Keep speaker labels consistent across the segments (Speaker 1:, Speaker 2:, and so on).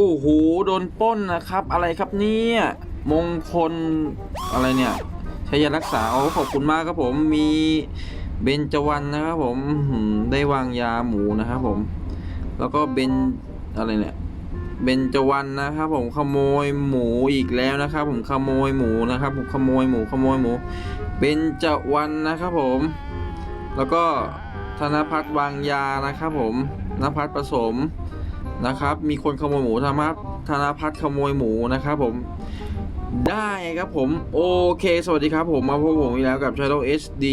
Speaker 1: โอ้โหโดนป้นนะครับ อะไรครับเนี่ยมงคลอะไรเนี่ยชัยรักษาโอ้ขอบคุณมากครับผมมีเบญจวรรณนะครับผมได้วางยาหมูนะครับผม แล้วก็เบนอะไรเนี่ยเบญจวรรณนะครับผมขโมยหมูอีกแล้วนะครับ ผมขโมยหมูนะครับ ผมขโมยหมูขโมยหมูเบญจวรรณนะครับผม แล้วก็ธนพัฒน์วางยานะครับผมนภัฒน์ผสม นะครับ มีคนขโมยหมูธนพัฒน์ธนพัฒน์ขโมยหมูนะครับผมได้ครับผม โอเค สวัสดีครับผมมาพบผมอีกแล้วกับ Shadow HD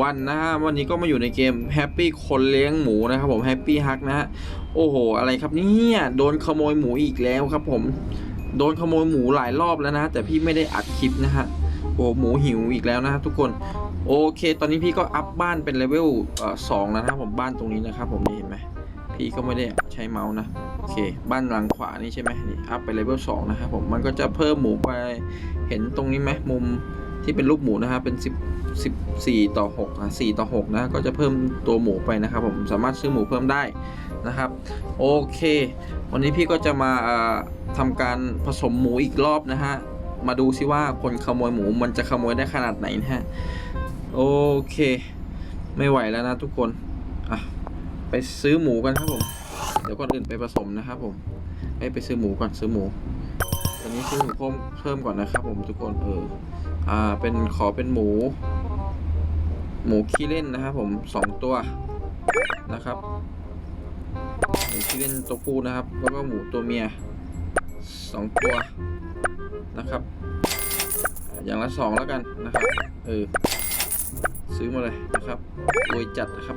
Speaker 1: วันนะฮะวันนี้ก็มาอยู่ในเกม Happy คนเลี้ยงหมูนะครับผม Happy Hug นะฮะโอ้โห อะไรครับเนี่ยโดนขโมยหมูอีกแล้วครับผม โดนขโมยหมูหลายรอบแล้วนะ แต่พี่ไม่ได้อัดคลิปนะฮะโอ้หมูหิวอีกแล้วนะฮะทุกคนโอเค ตอนนี้พี่ก็อัพบ้านเป็นเลเวลเอ่อสองแล้วนะครับผมบ้านตรงนี้นะครับผมนี่เห็นไหม พี่ก็ไม่ได้ใช้เมาส์นะ โอเค บ้านหลังขวานี่ใช่ไหมนี่อัพไปเลเวลสองนะครับผม มันก็จะเพิ่มหมูไป เห็นตรงนี้ไหมมุมที่เป็นรูปหมูนะฮะเป็น 10 14 ต่อ6อะ4ต่อ6นะ ก็จะเพิ่มตัวหมูไปนะครับผม สามารถซื้อหมูเพิ่มได้นะครับ โอเค วันนี้พี่ก็จะมาทำการผสมหมูอีกรอบนะฮะ มาดูซิว่าคนขโมยหมูมันจะขโมยได้ขนาดไหนนะฮะ โอเค ไม่ไหวแล้วนะทุกคน ไปซื้อหมูกันครับผม เดี๋ยวก่อนอื่นไปผสมนะครับผมไปไปซื้อหมูก่อนซื้อหมูตอนนี้ซื้อหมูเพิ่มเพิ่มก่อนนะครับ ผมทุกคนเอออ่าเป็นขอเป็นหมู หมูขี้เล่นนะครับผมสองตัวนะครับหมูขี้เล่นตัวผู้นะครับ แล้วก็หมูตัวเมียสองตัวนะครับ อย่างละสองแล้วกันนะครับเออซื้อมาเลยนะครับรวยจัดนะครับ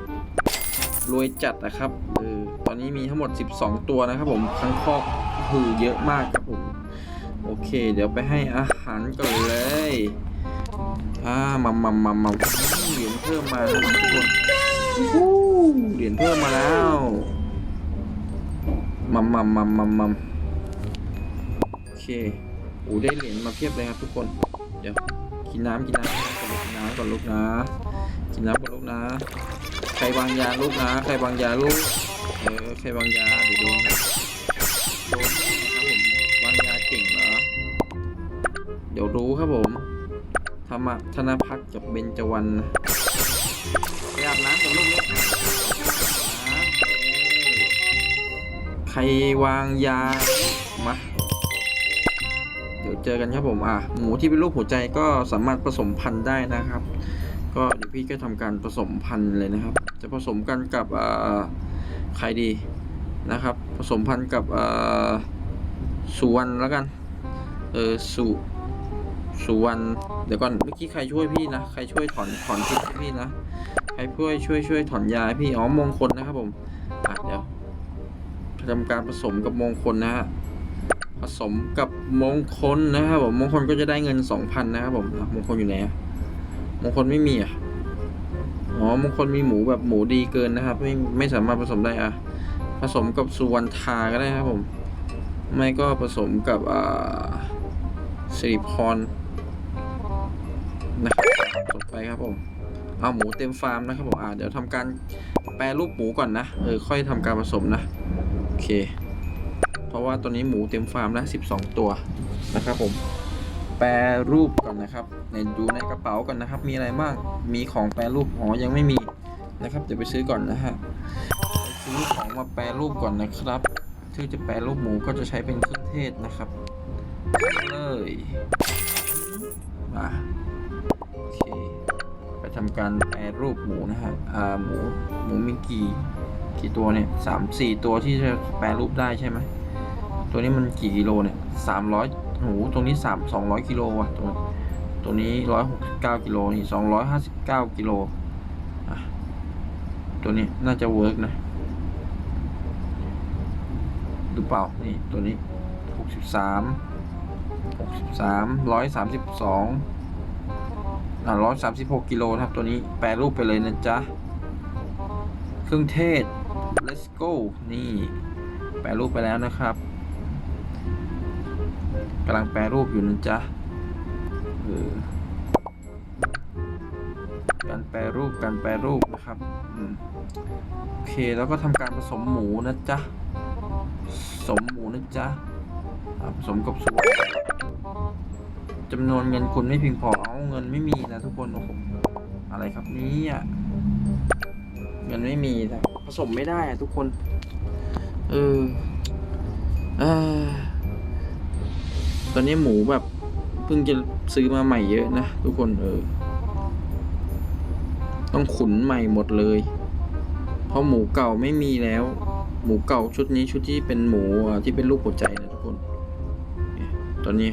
Speaker 1: รวยจัดนะครับเออตอนนี้มีทั้งหมด 12 ตัวนะครับผมทั้งคอกคือเยอะมากครับผมโอเค เดี๋ยวไปให้อาหารก่อนเลยอ่ามัมมัมมัมมัมเหรียญเพิ่มมาทุกคนเหรียญเพิ่มมาแล้วมัมมัมมัมมัมมัมโอเคโอ้ได้เหรียญมาเพียบเลยครับทุกคน เดี๋ยวกินน้ำกินน้ำกินน้ำก่อนลูกนะ กินน้ำก่อนลูกนะ ใครวางยาลูกนะ ใครวางยาลูกเออใครวางยาเดี๋ยวโดนนะโดนนะครับผมวางยาเก่งเหรอเดี๋ยวรู้ครับผมธรรมะธนพัฒน์กับเบญจวรรณนะไปอาบน้ำกับลูกเลยนะใครวางยามาเดี๋ยวเจอกันครับผมอะหมูที่เป็นรูปหัวใจก็สามารถผสมพันธุ์ได้นะครับ ก็เดี๋ยวพี่ก็ทำการผสมพันธุ์เลยนะครับ จะผสมกันกับใครดีนะครับ ผสมพันธุ์กับสุวรรณแล้วกัน เออสุสุวรรณเดี๋ยวก่อนเมื่อกี้ใครช่วยพี่นะ ใครช่วยถอนถอนพิษให้พี่นะ ใครช่วยช่วยช่วยถอนยาพี่ อ๋อมงคลนะครับผมอะเดี๋ยวทำการผสมกับมงคลนะฮะ ผสมกับมงคลนะครับผม มงคลก็จะได้เงินสองพันนะครับผม มงคลอยู่ไหนมงคลไม่มีอะ อ๋อมงคลมีหมูแบบหมูดีเกินนะครับ ไม่ไม่สามารถผสมได้อะผสมกับสุวรรณทาก็ได้ครับผม ไม่ก็ผสมกับอ่าสิริพรนะครับจบไปครับผมเอาหมูเต็มฟาร์มนะครับผมอ่าเดี๋ยวทำการแปรรูปหมูก่อนนะเออค่อยทำการผสมนะโอเค เพราะว่าตอนนี้หมูเต็มฟาร์มแล้ว12 ตัวนะครับผม แปรรูปก่อนนะครับ ในดูในกระเป๋าก่อนนะครับ มีอะไรบ้าง มีของแปรรูปอ๋อยังไม่มีนะครับเดี๋ยวไปซื้อก่อนนะฮะซื้อของมาแปรรูปก่อนนะครับที่จะแปรรูปหมูก็จะใช้เป็นเครื่องเทศนะครับเลยมาโอเคไปทำการแปรรูปหมูนะฮะอ่าหมูหมูมีกี่กี่ตัวเนี่ยสามสี่ตัวที่จะแปรรูปได้ใช่ไหมตัวนี้มันกี่กิโลเนี่ยสามร้อย โหตรงนี้สามสองร้อยกิโลว่ะตรงตัวนี้ร้อยหกสิบเก้ากิโลนี่สองร้อยห้าสิบเก้ากิโลอะตัวนี้น่าจะเวิร์กนะหรือเปล่า นี่ ตัวนี้หกสิบสามหกสิบสามร้อยสามสิบสองอะร้อยสามสิบหกกิโลครับ ตัวนี้แปรรูปไปเลยนะจ๊ะ เครื่องเทศ let's go นี่ แปรรูปไปแล้วนะครับ กำลังแปรรูปอยู่นะจ๊ะเออการแปรรูปการแปรรูปนะครับโอเคแล้วก็ทำการผสมหมูนะจ๊ะผสมหมูนะจ๊ะผสมกับส่วนจำนวนเงินคุณไม่เพียงพอเอาเงินไม่มีนะทุกคนโอ้โหอะไรครับนี้อะเงินไม่มีแต่ผสมไม่ได้อะทุกคน เออเออ ตอนนี้หมูแบบเพิ่งจะซื้อมาใหม่เยอะนะทุกคนเออ ต้องขุนใหม่หมดเลย เพราะหมูเก่าไม่มีแล้ว หมูเก่าชุดนี้ชุดที่เป็นหมูที่เป็นรูปหัวใจนะทุกคน ตอนนี้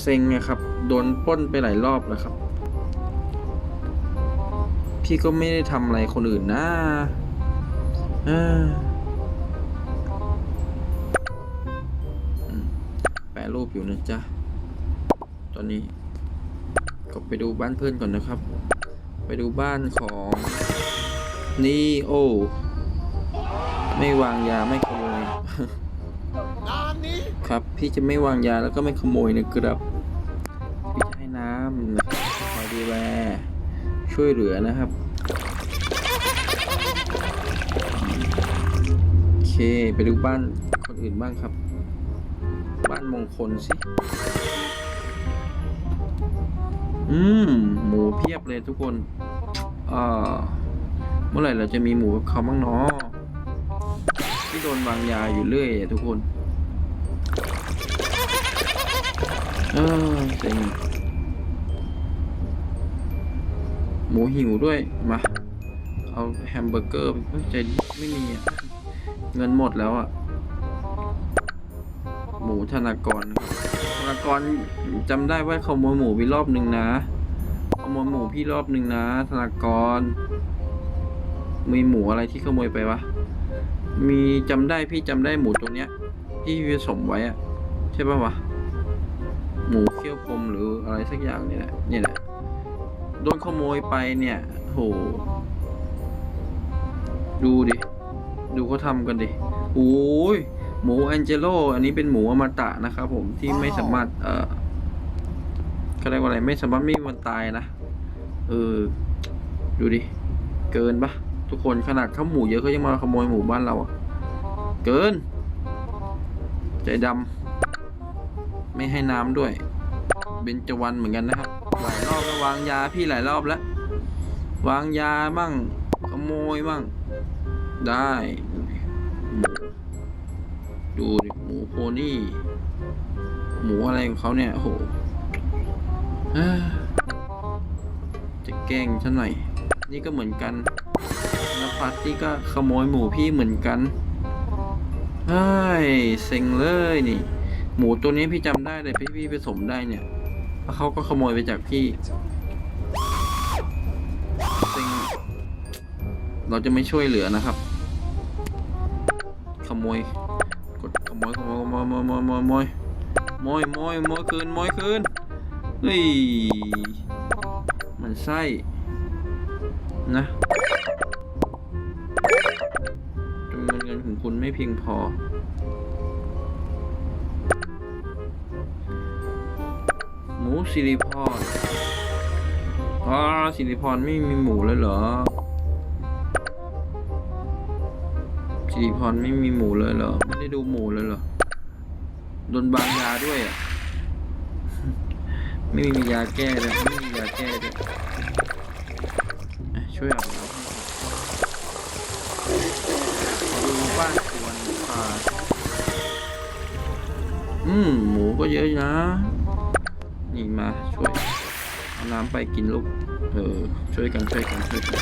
Speaker 1: เซ็งอะครับ โดนป้นไปหลายรอบแล้วครับ พี่ก็ไม่ได้ทำอะไรคนอื่นนะ เอออืมแปรรูปอยู่นะจ๊ะ ตอนนี้ก็ไปดูบ้านเพื่อนก่อนนะครับ ไปดูบ้านของนี่โอ ไม่วางยาไม่ขโมยครับ พี่จะไม่วางยาแล้วก็ไม่ขโมยนะครับพี่จะให้น้ำนะครับคอยดูแลช่วยเหลือนะครับ เค ไปดูบ้านคนอื่นบ้างครับ บ้านมงคลสิ อืม หมูเพียบเลยทุกคนอ่าเมื่อไหร่เราจะมีหมูกับเขาบ้างเนาะที่โดนวางยาอยู่เรื่อยอะทุกคนเออเซ็งหมูหิวด้วย มา เอาแฮมเบอร์เกอร์ไปใจดีไม่มีอะ เงินหมดแล้วอะหมูธนากรธนากรจำได้ว่าขโมยหมูไปรอบหนึ่งนะขโมยหมูพี่รอบหนึ่งนะ ธนากร มีหมูอะไรที่ขโมยไปวะมีจำได้พี่จำได้หมูตัวเนี้ย ที่ผสมไว้อะใช่ป่าวะหมูเคี่ยวพรมหรืออะไรสักอย่างนี่แหละนี่แหละโดนขโมยไปเนี่ยโหดูดิ ดูเขาทำกันดิโอ้ยหมูแองเจโลอันนี้เป็นหมูอมตะนะครับผมที่ไม่สามารถ เอ่อเขาเรียกว่าอะไรไม่สามารถไม่มีวันตายนะ เออ ดูดิ เกินปะทุกคนขนาดข้าวหมูเยอะเขายังมาขโมยหมูบ้านเราอะเกิน ใจดำไม่ให้น้ำด้วย เบญจวรรณเหมือนกันนะครับหลายรอบแล้ววางยาพี่หลายรอบแล้ว วางยาบ้างขโมยบ้าง ได้ ดูดิหมูโพนี่ หมูอะไรของเขาเนี่ย โอ้โหจะแกล้งฉันหน่อย นี่ก็เหมือนกันนภัสนี่ก็ขโมยหมูพี่เหมือนกันเฮ้ยเซ็งเลยนี่ หมูตัวนี้พี่จำได้เลยพี่พี่ผสมได้เนี่ยแล้วเขาก็ขโมยไปจากพี่ เราจะไม่ช่วยเหลือนะครับ ขโมย กดขโมยขโมยขโมยขโมยขโมยขโมยขโมยขโมยขโมยขโมยคืนขโมยคืนเฮ้ย มันไส้นะจำนวนเงินของคุณไม่เพียงพอ หมูสิริพรอ๋อสิริพรไม่มีหมูเลยเหรอ สิริพรไม่มีหมูเลยเหรอ ไม่ได้ดูหมูเลยเหรอ โดนบางยาด้วยอะ ไม่มียาแก้เลยไม่มียาแก้ด้วยช่วยอาบน้ำดูบ้านสวนป่าอืม หมูก็เยอะนะ นี่มาช่วยเอาน้ำไปกินลูก เออ ช่วยกันช่วยกันช่วยกัน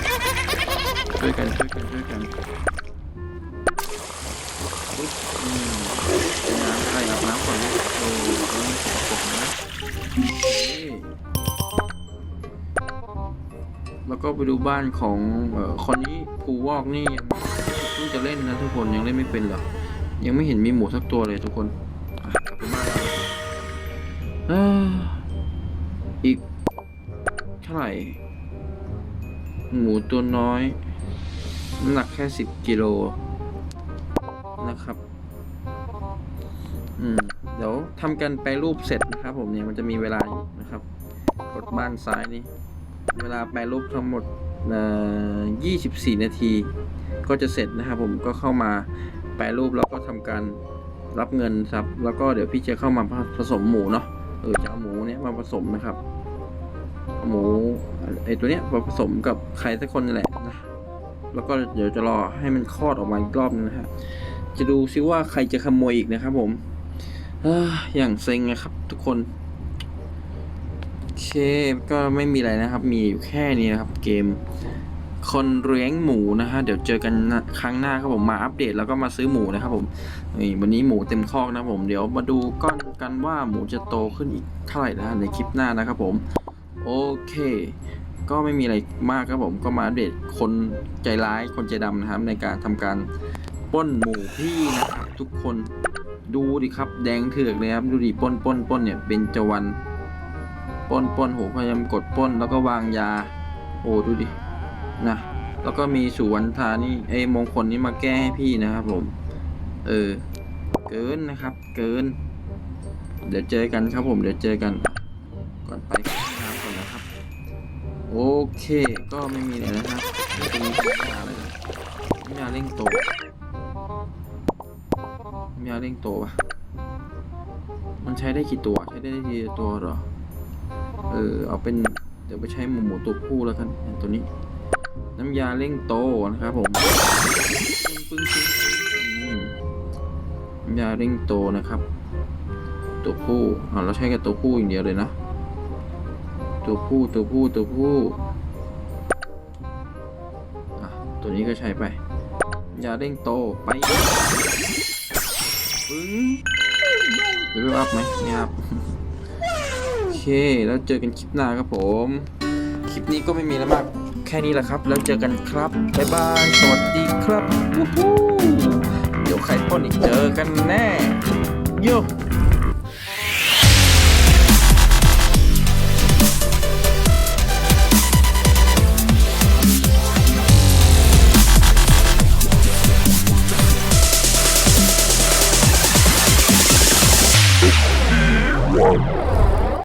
Speaker 1: ช่วยกันช่วยกันช่วยกัน ก็ไปดูบ้านของออคนนี้ภูวอกนี่ยังเพิ่งจะเล่นนะทุกคนยังเล่นไม่เป็นหรอกยังไม่เห็นมีหมูสักตัวเลยทุกคนกลับไปบ้านอีกเท่าไหร่ หมูตัวน้อยน้ำหนักแค่สิบกิโลนะครับ อืม เดี๋ยวทำกันไปรูปเสร็จนะครับผมเนี่ยมันจะมีเวลานะครับ กดบ้านซ้ายนี่ เวลาแปรรูปทั้งหมด 24 นาที ก็จะเสร็จนะครับผมก็เข้ามาแปรรูปแล้วก็ทำการรับเงินครับ แล้วก็เดี๋ยวพี่จะเข้ามาผสมหมูเนาะเออจะเอาหมูเนี้ยมาผสมนะครับ หมูไอตัวเนี้ยมาผสมกับใครสักคนนี่แหละนะแล้วก็เดี๋ยวจะรอให้มันคลอดออกมาอีกรอบนึงนะฮะจะดูซิว่าใครจะขโมยอีกนะครับผมออย่างเซ็งนะครับทุกคน เคก็ไม่มีอะไรนะครับ มีอยู่แค่นี้นะครับ เกม คนเลี้ยงหมูนะฮะ เดี๋ยวเจอกันครั้งหน้าครับผม มาอัปเดตแล้วก็มาซื้อหมูนะครับผมนี่วันนี้หมูเต็มคอกนะผม เดี๋ยวมาดูก้อนกันว่าหมูจะโตขึ้นอีกเท่าไหร่นะในคลิปหน้านะครับผม โอเค ก็ไม่มีอะไรมากครับผม ก็มาอัปเดตคนใจร้าย คนใจดำนะครับ ในการทำการป้นหมูพี่นะครับ ทุกคน ดูดิครับ แดงเถือกเลยครับ ดูดิป้นป้นป้นเนี่ย เป็นจวัน ป้นป้นโหพยายามกดป้นแล้วก็วางยา โอ้ดูดินะแล้วก็มีสุวรรณธานี่ไอ้มงคลนี่มาแก้ให้พี่นะครับผม เออ เกินนะครับ เกิน เดี๋ยวเจอกันครับผม เดี๋ยวเจอกัน ก่อนไปขอน้ำก่อนนะครับ โอเค ก็ไม่มีอะไรนะครับไม่เป็นยาอะไรเลยยาเร่งโตยาเร่งโตปะมันใช้ได้กี่ตัว ใช้ได้กี่ตัวหรอ เออเอาเป็นเดี๋ยวไปใช้หมูหมูตัวผู้แล้วกันตัวนี้ น้ำยาเร่งโตนะครับผมปึ้งปึ้งปึ้งน้ำยาเร่งโตนะครับ ตัวผู้อ่าเราใช้กับตัวผู้อย่างเดียวเลยนะ ตัวผู้ตัวผู้ตัวผู้อะตัวนี้ก็ใช้ไปยาเร่งโตไปปึ้งหรือไม่อัพไหมไม่อัพ เค แล้วเจอกันคลิปหน้าครับผม คลิปนี้ก็ไม่มีแล้วมาก แค่นี้แหละครับ แล้วเจอกันครับ บ๊ายบาย สวัสดีครับ เดี๋ยวใครป้นอีกเจอกันแน่ โย